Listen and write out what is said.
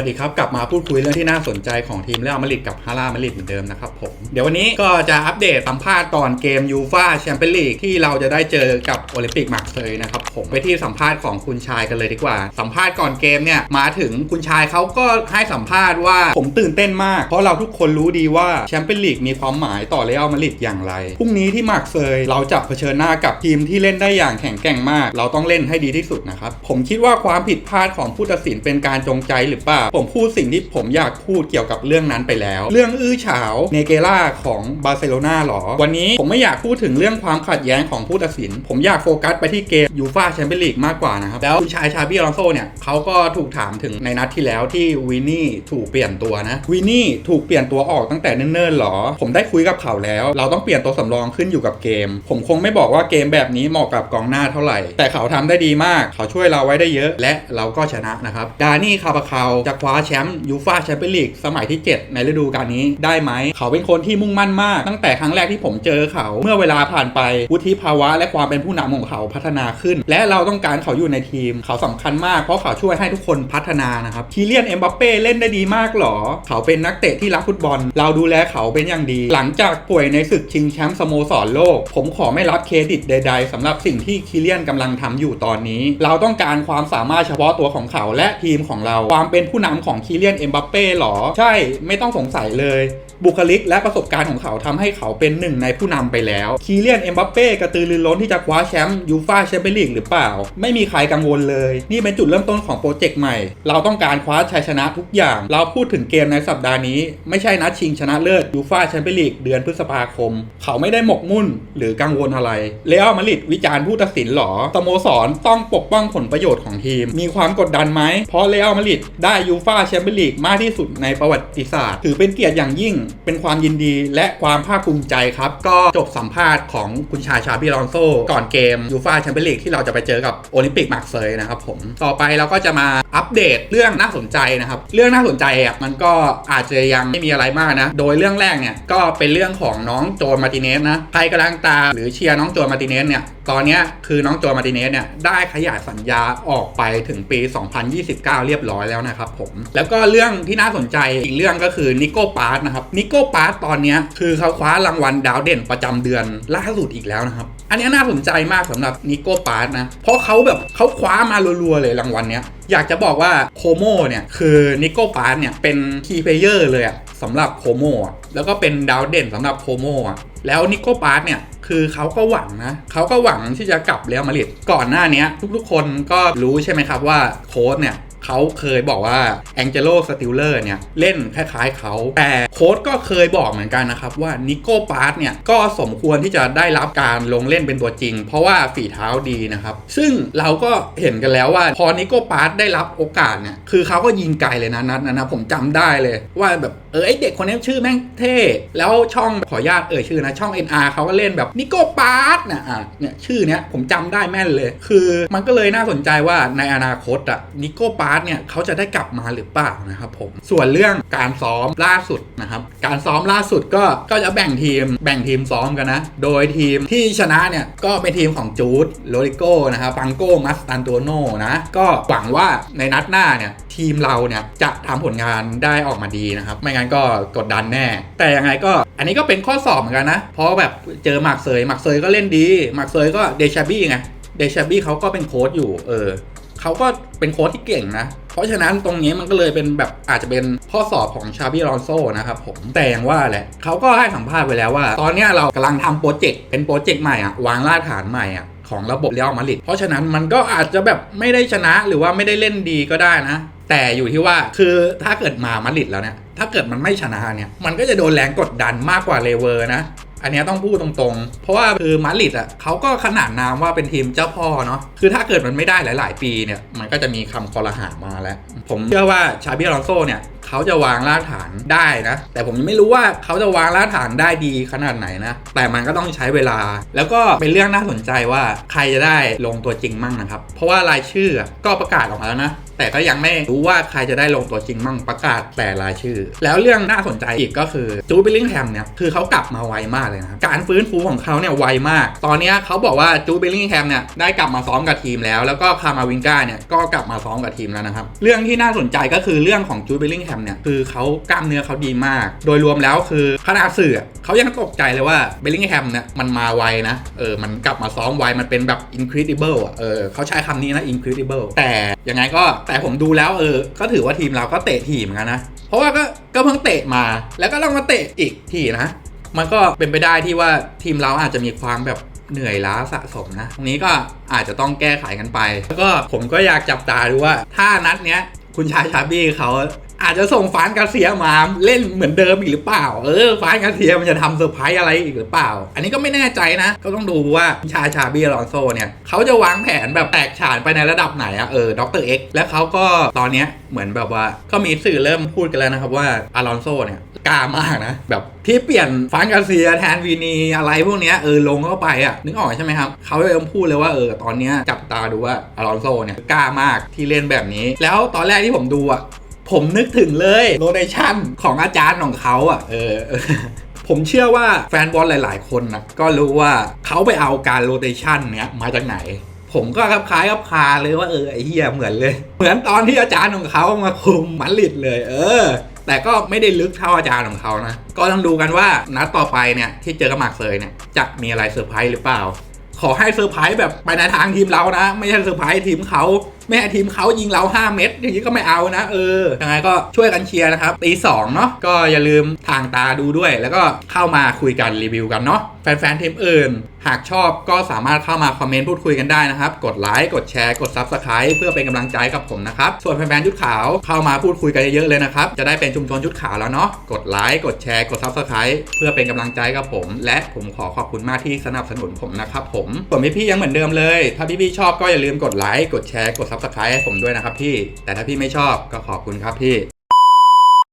วัสดีครับ กลับมาพูดคุยเรื่องที่น่าสนใจของทีมเรอัลมาริดกับฮาร่ามาริดเหมือนเดิมนะครับผม เดี๋ยววันนี้ก็จะอัปเดตสัมภาษณ์ก่อนเกมยูฟาแชมเปี้ยนลีกที่เราจะได้เจอกับโอลิมปิกมาร์เซยนะครับผมไปที่สัมภาษณ์ของคุณชายกันเลยดีกว่า สัมภาษณ์ก่อนเกมเนี่ยมาถึงคุณชายเขาก็ให้สัมภาษณ์ว่าผมตื่นเต้นมาก เพราะเราทุกคนรู้ดีว่าแชมเปี้ยนลีกมีความหมายต่อเรอัลมาริดอย่างไรพรุ่งนี้ที่มาร์เซยเราจะเผชิญหน้ากับทีมที่เล่นได้อย่างแข็งแกร่งมาก เราต้องเล่นให้ดีที่สุดนะครับผมคิดว่าความผิดพลาดของผู้ตัดสินเป็นการจงใจหรือเปล่าผมพูดสิ่งที่ผมอยากพูดเกี่ยวกับเรื่องนั้นไปแล้ว เรื่องอื้อฉาวเนเกล่าของบาร์เซโลนาหรอ วันนี้ผมไม่อยากพูดถึงเรื่องความขัดแย้งของผู้ตัดสิน ผมอยากโฟกัสไปที่เกมยูฟาแชมเปี้ยนลีกมากกว่านะครับ แล้วคุณชายชาบี้อลอนโซเนี่ยเขาก็ถูกถามถึงในนัดที่แล้วที่วินนี่ถูกเปลี่ยนตัวนะวินนี่ถูกเปลี่ยนตัวออกตั้งแต่เนิ่นๆหรอ ผมได้คุยกับเขาแล้ว เราต้องเปลี่ยนตัวสำรองขึ้นอยู่กับเกม ผมคงไม่บอกว่าเกมแบบนี้เหมาะกับกองหน้าเท่าไหร่ แต่เขาทำได้ดีมาก เขาช่วยเราไว้ได้เยอะ และเราก็ชนะนะครับ ดานี่คาบาคาวจะคว้าแชมป์ยูฟาแชมเปี้ยนลีกสมัยที่ 7 ในฤดูกาลนี้ได้ไหม เขาเป็นคนที่มุ่งมั่นมาก ตั้งแต่ครั้งแรกที่ผมเจอเขา เมื่อเวลาผ่านไปวุฒิภาวะ และความเป็นผู้นำของเขาพัฒนาขึ้น และเราต้องการเขาอยู่ในทีม เขาสำคัญมากเพราะเขาช่วยให้ทุกคนพัฒนานะครับคีเลียนเอ็มบัปเป้เล่นได้ดีมากหรอ เขาเป็นนักเตะที่รักฟุตบอล เราดูแลเขาเป็นอย่างดี หลังจากป่วยในศึกชิงแชมป์สโมสรโลก ผมขอไม่รับเครดิตใด ๆสำหรับสิ่งที่คีเลียนกำลังทำอยู่ตอนนี้ เราต้องการความสามารถเฉพาะตัวของเขาและทีมของเราความเป็นผู้นำของคีเลียนเอ็มบัปเป้หรอ ใช่ไม่ต้องสงสัยเลย บุคลิกและประสบการณ์ของเขาทำให้เขาเป็นหนึ่งในผู้นำไปแล้ว คีเลียนเอ็มบัปเป้กระตือรือร้นที่จะคว้าแชมป์ยูฟ่าแชมเปี้ยนลีกหรือเปล่า ไม่มีใครกังวลเลย นี่เป็นจุดเริ่มต้นของโปรเจกต์ใหม่ เราต้องการคว้าชัยชนะทุกอย่าง เราพูดถึงเกมในสัปดาห์นี้ ไม่ใช่นัดชิงชนะเลิศยูฟ่าแชมเปี้ยนลีกเดือนพฤษภาคม เขาไม่ได้หมกมุ่นหรือกังวลอะไรเลอัลมาริดวิจารณ์ผู้ตัดสินหรอสโมสรต้องปกป้องผลประโยชน์ของทีม มีความกดดันไหมเพราะเลอัลมาริดได้ยูฟาแชมเปี้ยนลีกมากที่สุดในประวัติศาสตร์ ถือเป็นเกียรติอย่างยิ่ง เป็นความยินดีและความภาคภูมิใจครับ ก็จบสัมภาษณ์ของคุณชายชาบิลอนโซ ก่อนเกมยูฟาแชมเปี้ยนลีกที่เราจะไปเจอกับโอลิมปิกมาร์เซยนะครับผมต่อไปเราก็จะมาอัปเดตเรื่องน่าสนใจนะครับ เรื่องน่าสนใจอะมันก็อาจจะยังไม่มีอะไรมากนะ โดยเรื่องแรกเนี่ยก็เป็นเรื่องของน้องโจนมาติเนสนะใครกำลังตาหรือเชียร์น้องโจนมาติเนสเนี่ยตอนนี้คือน้องโจมาติเนสเนี่ยได้ขยายสัญญาออกไปถึงปี 2029 เรียบร้อยแล้วนะครับผมแล้วก็เรื่องที่น่าสนใจอีกเรื่องก็คือนิโก้ปาร์ตนะครับนิโก้ปาร์ตตอนนี้คือเขาคว้ารางวัลดาวเด่นประจำเดือนล่าสุดอีกแล้วนะครับ อันนี้น่าสนใจมากสำหรับนิโก้ปาร์ตนะ เพราะเขาแบบเขาคว้ามารัวๆเลยรางวัลเนี้ยอยากจะบอกว่าโคโมเนี่ย คือนิโก้ปาร์ตเนี่ย เป็นคีย์เพลเยอร์เลยอะสำหรับโคโมอะแล้วก็เป็นดาวเด่นสำหรับโคโมอะแล้วนิโก้ปาร์ตเนี่ยคือเขาก็หวังนะเขาก็หวังที่จะกลับเรอัลมาดริดก่อนหน้านี้ทุกๆคนก็รู้ใช่ไหมครับว่าโค้ชเนี่ย เขาเคยบอกว่าแองเจโลสติลเลอร์เนี่ยเล่นคล้ายๆเขา แต่โค้ชก็เคยบอกเหมือนกันนะครับว่านิโก้ปาร์ตเนี่ยก็สมควรที่จะได้รับการลงเล่นเป็นตัวจริง เพราะว่าฝีเท้าดีนะครับ ซึ่งเราก็เห็นกันแล้วว่าพอนิโก้ปาร์ตได้รับโอกาสเนี่ยคือเขาก็ยิงไกลเลยนะนัดนั้นะผมจำได้เลยว่าแบบเออไอเด็กคนนี้ชื่อแม่งเท่ แล้วช่องขออนุญาตเอ่ยชื่อนะช่อง NR เขาก็เล่นแบบนิโก้ปาร์ตนะอะเนี่ยชื่อเนี้ยผมจำได้แม่นเลย คือมันก็เลยน่าสนใจว่าในอนาคตอะนิโก้ปาร์ตเนี่ยเขาจะได้กลับมาหรือเปล่านะครับผมส่วนเรื่องการซ้อมล่าสุดนะครับการซ้อมล่าสุดก็ก็จะแบ่งทีมแบ่งทีมซ้อมกันนะ โดยทีมที่ชนะเนี่ยก็เป็นทีมของจูดโรดิโก้นะครับปังโก้มัสตันโตโน่นะก็หวังว่าในนัดหน้าเนี่ยทีมเราเนี่ยจะทำผลงานได้ออกมาดีนะครับ ไม่งั้นก็กดดันแน่ แต่ยังไงก็อันนี้ก็เป็นข้อสอบเหมือนกันนะ เพราะแบบเจอหมักเซยหมักเซยก็เล่นดีหมักเซยก็เดชาบี้ไงเดชาบี้เขาก็เป็นโค้ชอยู่เออ เขาก็เป็นโค้ชที่เก่งนะ เพราะฉะนั้นตรงนี้มันก็เลยเป็นแบบอาจจะเป็นข้อสอบของชาบิลอนโซนะครับผมแต่อย่างว่าแหละเขาก็ให้สัมภาษณ์ไปแล้วว่า ตอนนี้เรากำลังทำโปรเจกต์เป็นโปรเจกต์ใหม่อะวางรากฐานใหม่อะของระบบเรอัลมาดริดเพราะฉะนั้นมันก็อาจจะแบบไม่ได้ชนะหรือว่าไม่ได้เล่นดีก็ได้นะ แต่อยู่ที่ว่าคือถ้าเกิดมามาดริดแล้วเนี่ยถ้าเกิดมันไม่ชนะเนี่ยมันก็จะโดนแรงกดดันมากกว่าเลเวอร์นะ อันนี้ต้องพูดตรงๆ เพราะว่าคือมาริดอะเขาก็ขนานนามว่าเป็นทีมเจ้าพ่อเนาะ คือถ้าเกิดมันไม่ได้หลาย ๆ ปีเนี่ย มันก็จะมีคำคอรหามาแล้ว ผมเชื่อว่าชาบิอลอนโซเนี่ย เขาจะวางรากฐานได้นะ แต่ผมยังไม่รู้ว่าเขาจะวางรากฐานได้ดีขนาดไหนนะ แต่มันก็ต้องใช้เวลา แล้วก็เป็นเรื่องน่าสนใจว่าใครจะได้ลงตัวจริงมั่งนะครับ เพราะว่ารายชื่อก็ประกาศออกมาแล้วนะแต่ก็ยังไม่รู้ว่าใครจะได้ลงตัวจริงมั่งประกาศแต่รายชื่อ แล้วเรื่องน่าสนใจอีกก็คือจูบิลลิงแฮมเนี่ยคือเขากลับมาไวมากเลยนะครับการฟื้นฟูของเขาเนี่ยไวมาก ตอนนี้เขาบอกว่าจูบิลลิงแฮมเนี่ยได้กลับมาซ้อมกับทีมแล้ว แล้วก็คามาวินกาเนี่ยก็กลับมาซ้อมกับทีมแล้วนะครับเรื่องที่น่าสนใจก็คือเรื่องของจูบิลลิงแฮมเนี่ยคือเขากล้ามเนื้อเขาดีมาก โดยรวมแล้วคือขนาดสื่อเขายังตกใจเลยว่าเบลลิงแฮมเนี่ยมันมาไวนะเออมันกลับมาซ้อมไวมันเป็นแบบ incredible อะเออเขาใช้คำนี้นะ incredible แต่ยังไงก็แต่ผมดูแล้วเออก็ถือว่าทีมเราก็เตะทีเหมือนกันนะ เพราะว่าก็ก็เพิ่งเตะมา แล้วก็ต้องมาเตะอีกทีนะ มันก็เป็นไปได้ที่ว่าทีมเราอาจจะมีความแบบเหนื่อยล้าสะสมนะ ตรงนี้ก็อาจจะต้องแก้ไขกันไป แล้วก็ผมก็อยากจับตาดูว่าถ้านัดเนี้ยคุณชายชาบี้เขา อาจจะส่งฟานกาเซียมาเล่นเหมือนเดิมอีกหรือเปล่า เออฟานกาเซียมันจะทำเซอร์ไพรส์อะไรอีกหรือเปล่า อันนี้ก็ไม่แน่ใจนะ ก็ต้องดูว่าชาชาบี้อลอนโซเนี่ยเขาจะวางแผนแบบแตกฉานไปในระดับไหนอะเออด็อกเตอร์เอ็กแล้วเขาก็ตอนเนี้ยเหมือนแบบว่าก็มีสื่อเริ่มพูดกันแล้วนะครับว่าอลอนโซเนี่ยกล้ามากนะ แบบที่เปลี่ยนฟานกาเซียแทนวีนีอะไรพวกเนี้ยเออลงเข้าไปอะนึกออกใช่ไหมครับเขาเริ่มพูดเลยว่าเออตอนเนี้ยจับตาดูว่าอลอนโซเนี่ยกล้ามากที่เล่นแบบนี้ แล้วตอนแรกที่ผมดูอะ ผมนึกถึงเลยโรเ t ชั่นของอาจารย์ของเขาอะ เออ ผมเชื่อว่าแฟนบอลหลาย ๆ คนนะก็รู้ว่าเขาไปเอาการโรเ t ชันเนี้ยมาจากไหน ผมก็คลับคล้ายคลับคาเลยว่าเออไอ้เหี้ยเหมือนเลย เหมือนตอนที่อาจารย์ของเขามาคุมมันลิดเลย เออ แต่ก็ไม่ได้ลึกเท่าอาจารย์ของเขานะ ก็ต้องดูกันว่านัดต่อไปเนี่ยที่เจอกับมากเซยเนี่ยจะมีอะไรเซอร์ไพรส์หรือเปล่า ขอให้เซอร์ไพรส์แบบไปในทางทีมเรานะ ไม่ใช่เซอร์ไพรส์ทีมเขา ไม่ให้ทีมเขายิงเรา 5 เม็ดอย่างนี้ก็ไม่เอานะ เออยังไงก็ช่วยกันเชียร์นะครับตีสองเนาะก็อย่าลืมทางตาดูด้วย แล้วก็เข้ามาคุยกันรีวิวกันเนาะแฟนๆทีมอื่น หากชอบก็สามารถเข้ามาคอมเมนต์พูดคุยกันได้นะครับ กดไลค์กดแชร์กด Subscribe เพื่อเป็นกำลังใจกับผมนะครับ ส่วนแฟนๆชุดขาวเข้ามาพูดคุยกันเยอะๆเลยนะครับ จะได้เป็นชุมชนชุดขาวแล้วเนาะกดไลค์กดแชร์กด Subscribe เพื่อเป็นกำลังใจกับผม และผมขอขอบคุณมากที่สนับสนุนผมนะครับผมส่วนพี่ๆยังเหมือนเดิมเลย ถ้าพี่ๆชอบก็อย่าลืมกดไลค์กดแชร์กด Subscribe ให้ผมด้วยนะครับพี่ แต่ถ้าพี่ไม่ชอบก็ขอบคุณครับพี่